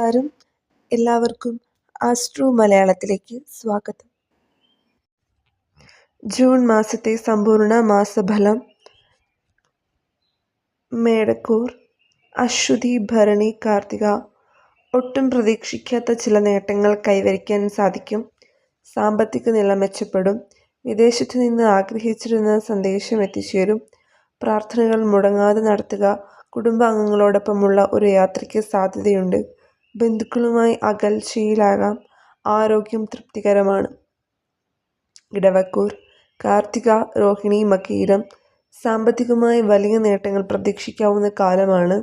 നമസ്കാരം എല്ലാവർക്കും ആസ്ട്രോ മലയാളത്തിലേക്ക് സ്വാഗതം. ജൂൺ മാസത്തെ സമ്പൂർണ മാസഫലം മേടക്കൂർ അശ്വതി ഭരണി കാർത്തിക ഒട്ടും പ്രതീക്ഷിക്കാത്ത ചില നേട്ടങ്ങൾ കൈവരിക്കാൻ സാധിക്കും. സാമ്പത്തിക നില മെച്ചപ്പെടും. വിദേശത്തു നിന്ന് ആഗ്രഹിച്ചിരുന്ന സന്ദേശം എത്തിച്ചേരും. പ്രാർത്ഥനകൾ മുടങ്ങാതെ നടത്തുക കുടുംബാംഗങ്ങളോടൊപ്പമുള്ള ഒരു യാത്രയ്ക്ക് സാധ്യതയുണ്ട്. ബന്ധുക്കളുമായി അകൽച്ചയിലാകാം. ആരോഗ്യം തൃപ്തികരമാണ്. ഇടവക്കൂർ കാർത്തിക രോഹിണി മകീരം സാമ്പത്തികമായി വലിയ നേട്ടങ്ങൾ പ്രതീക്ഷിക്കാവുന്ന കാലമാണ്.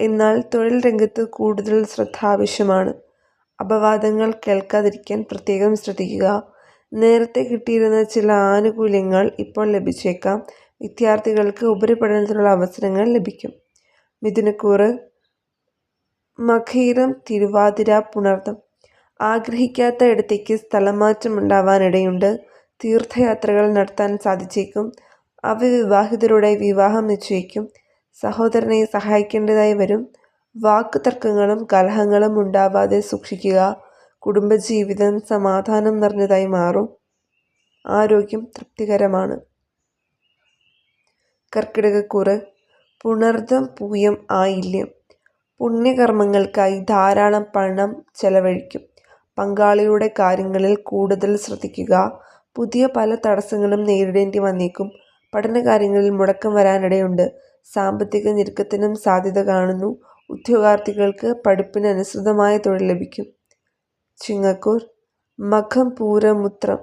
എന്നാൽ തൊഴിൽ രംഗത്ത് കൂടുതൽ ശ്രദ്ധ ആവശ്യമാണ്. അപവാദങ്ങൾ കേൾക്കാതിരിക്കാൻ പ്രത്യേകം ശ്രദ്ധിക്കുക. നേരത്തെ കിട്ടിയിരുന്ന ചില ആനുകൂല്യങ്ങൾ ഇപ്പോൾ ലഭിച്ചേക്കാം. വിദ്യാർത്ഥികൾക്ക് ഉപരിപഠനത്തിനുള്ള അവസരങ്ങൾ ലഭിക്കും. മിഥുനക്കൂറ് മഖീരം തിരുവാതിര പുണർതം ആഗ്രഹിക്കാത്ത ഇടത്തേക്ക് സ്ഥലമാറ്റം ഉണ്ടാവാനിടയുണ്ട് തീർത്ഥയാത്രകൾ നടത്താൻ സാധിച്ചേക്കും. അവിവാഹിതരുടെ വിവാഹം നിശ്ചയിക്കും. സഹോദരനെ സഹായിക്കേണ്ടതായി വരും. വാക്ക് തർക്കങ്ങളും കലഹങ്ങളും ഉണ്ടാവാതെ സൂക്ഷിക്കുക. കുടുംബജീവിതം സമാധാനം നിറഞ്ഞതായി മാറും. ആരോഗ്യം തൃപ്തികരമാണ്. കർക്കിടകക്കുറ്. പുണർദം പൂയം ആയില്യം. പുണ്യകർമ്മങ്ങൾക്കായി ധാരാളം പണം ചെലവഴിക്കും. പങ്കാളിയുടെ കാര്യങ്ങളിൽ കൂടുതൽ ശ്രദ്ധിക്കുക. പുതിയ പല തടസ്സങ്ങളും നേരിടേണ്ടി വന്നേക്കും. പഠനകാര്യങ്ങളിൽ മുടക്കം വരാനിടയുണ്ട്. സാമ്പത്തിക ഞെരുക്കത്തിനും സാധ്യത കാണുന്നു. ഉദ്യോഗാർത്ഥികൾക്ക് പഠിപ്പിന് അനുസൃതമായ തൊഴിൽ ലഭിക്കും. ചിങ്ങക്കൂർ മഖം പൂരമുത്രം.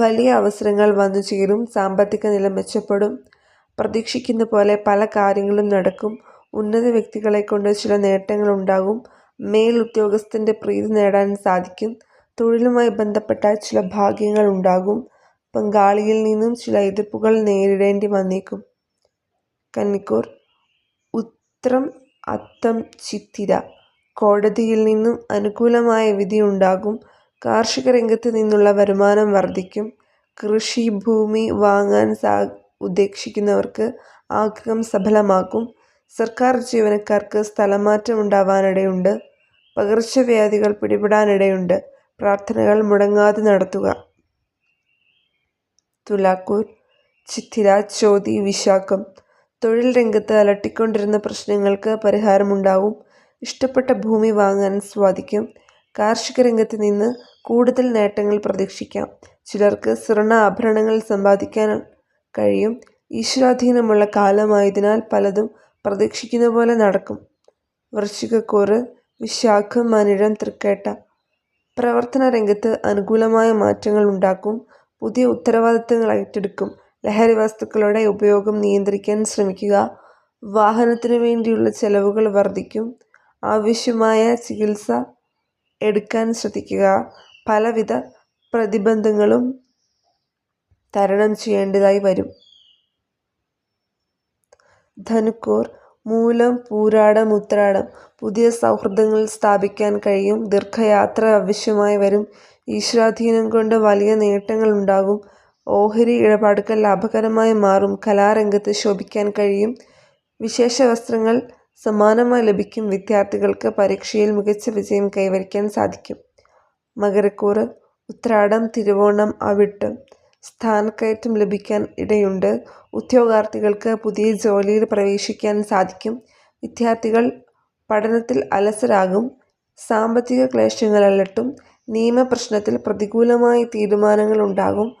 വലിയ അവസരങ്ങൾ വന്നു ചേരും സാമ്പത്തിക നില മെച്ചപ്പെടും. പ്രതീക്ഷിക്കുന്ന പോലെ പല കാര്യങ്ങളും നടക്കും. ഉന്നത വ്യക്തികളെ കൊണ്ട് ചില നേട്ടങ്ങൾ ഉണ്ടാകും മേൽ ഉദ്യോഗസ്ഥന്റെ പ്രീതി നേടാൻ സാധിക്കും. തൊഴിലുമായി ബന്ധപ്പെട്ട ചില ഭാഗ്യങ്ങൾ ഉണ്ടാകും. പങ്കാളിയിൽ നിന്നും ചില എതിർപ്പുകൾ നേരിടേണ്ടി വന്നേക്കും. കന്നിക്കൂർ. ഉത്രം അത്തം ചിത്തിര. കോടതിയിൽ നിന്നും അനുകൂലമായ വിധി ഉണ്ടാകും. കാർഷിക രംഗത്ത് നിന്നുള്ള വരുമാനം വർദ്ധിക്കും. കൃഷി ഭൂമി വാങ്ങാൻ സാ ഉദ്ദേശിക്കുന്നവർക്ക് ആഗ്രഹം സഫലമാക്കും. സർക്കാർ ജീവനക്കാർക്ക് സ്ഥലമാറ്റം ഉണ്ടാവാനിടയുണ്ട് പകർച്ചവ്യാധികൾ പിടിപെടാനിടയുണ്ട്. പ്രാർത്ഥനകൾ മുടങ്ങാതെ നടത്തുക. തുലാക്കൂർ ചിത്തിര ചോതി വിശാഖം. തൊഴിൽ രംഗത്ത് അലട്ടിക്കൊണ്ടിരുന്ന പ്രശ്നങ്ങൾക്ക് പരിഹാരമുണ്ടാവും. ഇഷ്ടപ്പെട്ട ഭൂമി വാങ്ങാൻ സാധിക്കും കാർഷിക രംഗത്ത് നിന്ന് കൂടുതൽ നേട്ടങ്ങൾ പ്രതീക്ഷിക്കാം. ചിലർക്ക് സ്വർണ ആഭരണങ്ങൾ സമ്പാദിക്കാൻ കഴിയും. ഈശ്വരാധീനമുള്ള കാലമായതിനാൽ പലതും പ്രതീക്ഷിക്കുന്ന പോലെ നടക്കും. വൃശ്ചികക്കൂറ് വിശാഖം മനിഴം തൃക്കേട്ട പ്രവർത്തന രംഗത്ത് അനുകൂലമായ മാറ്റങ്ങൾ ഉണ്ടാക്കും. പുതിയ ഉത്തരവാദിത്തങ്ങൾ ഏറ്റെടുക്കും. ലഹരി വസ്തുക്കളുടെ ഉപയോഗം നിയന്ത്രിക്കാൻ ശ്രമിക്കുക. വാഹനത്തിനു വേണ്ടിയുള്ള ചെലവുകൾ വർദ്ധിക്കും. ആവശ്യമായ ചികിത്സ എടുക്കാൻ ശ്രദ്ധിക്കുക. പലവിധ പ്രതിബന്ധങ്ങളും തരണം ചെയ്യേണ്ടതായി വരും. ധനുക്കൂർ മൂലം പൂരാടം ഉത്രാടം. പുതിയ സൗഹൃദങ്ങൾ സ്ഥാപിക്കാൻ കഴിയും. ദീർഘയാത്ര ആവശ്യമായി വരും. ഈശ്വരാധീനം കൊണ്ട് വലിയ നേട്ടങ്ങൾ ഉണ്ടാകും. ഓഹരി ഇടപാടുകൾ ലാഭകരമായി മാറും. കലാരംഗത്ത് ശോഭിക്കാൻ കഴിയും. വിശേഷ വസ്ത്രങ്ങൾ സമ്മാനമായി ലഭിക്കും. വിദ്യാർത്ഥികൾക്ക് പരീക്ഷയിൽ മികച്ച വിജയം കൈവരിക്കാൻ സാധിക്കും. മകരക്കൂറ് ഉത്രാടം തിരുവോണം അവിട്ടം. സ്ഥാനക്കയറ്റം ലഭിക്കാൻ ഇടയുണ്ട്. ഉദ്യോഗാർത്ഥികൾക്ക് പുതിയ ജോലിയിൽ പ്രവേശിക്കാൻ സാധിക്കും. വിദ്യാർത്ഥികൾ പഠനത്തിൽ അലസരാകും. സാമ്പത്തിക ക്ലേശങ്ങൾ അലട്ടും. നിയമപ്രശ്നത്തിൽ പ്രതികൂലമായ തീരുമാനങ്ങൾ ഉണ്ടാകും.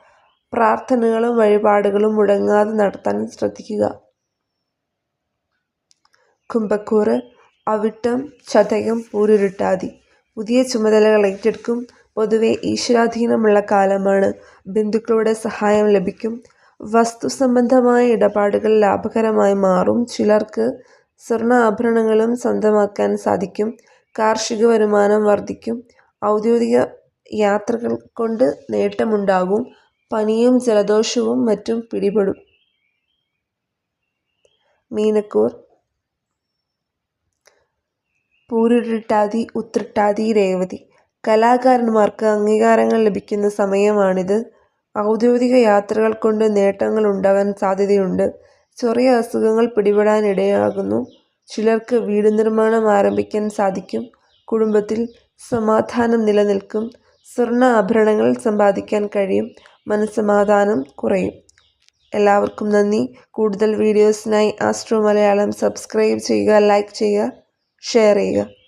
പ്രാർത്ഥനകളും വഴിപാടുകളും മുടങ്ങാതെ നടത്താൻ ശ്രദ്ധിക്കുക. കുംഭക്കൂറ് അവിട്ടം ചതയം പൂരുരുട്ടാതി. പുതിയ ചുമതലകൾ ഏറ്റെടുക്കും. പൊതുവെ ഈശ്വരാധീനമുള്ള കാലമാണ്. ബന്ധുക്കളുടെ സഹായം ലഭിക്കും. വസ്തു സംബന്ധമായ ഇടപാടുകൾ ലാഭകരമായി മാറും. ചിലർക്ക് സ്വർണ ആഭരണങ്ങളും സ്വന്തമാക്കാൻ സാധിക്കും. കാർഷിക വരുമാനം വർദ്ധിക്കും. ഔദ്യോഗിക യാത്രകൾ കൊണ്ട് നേട്ടമുണ്ടാകും. പനിയും ജലദോഷവും മറ്റും പിടിപെടും. മീനക്കൂർ. പൂരുരുട്ടാതി ഉത്രട്ടാതി രേവതി. കലാകാരന്മാർക്ക് അംഗീകാരങ്ങൾ ലഭിക്കുന്ന സമയമാണിത്. ഔദ്യോഗിക യാത്രകൾ കൊണ്ട് നേട്ടങ്ങൾ ഉണ്ടാകാൻ സാധ്യതയുണ്ട്. ചെറിയ അസുഖങ്ങൾ പിടിപെടാൻ ഇടയാകുന്നു. ചിലർക്ക് വീട് നിർമ്മാണം ആരംഭിക്കാൻ സാധിക്കും. കുടുംബത്തിൽ സമാധാനം നിലനിൽക്കും. സ്വർണ ആഭരണങ്ങൾ സമ്പാദിക്കാൻ കഴിയും. മനസ്സമാധാനം കുറയും. എല്ലാവർക്കും നന്ദി. കൂടുതൽ വീഡിയോസിനായി ആസ്ട്രോ മലയാളം സബ്സ്ക്രൈബ് ചെയ്യുക ലൈക്ക് ചെയ്യുക ഷെയർ ചെയ്യുക.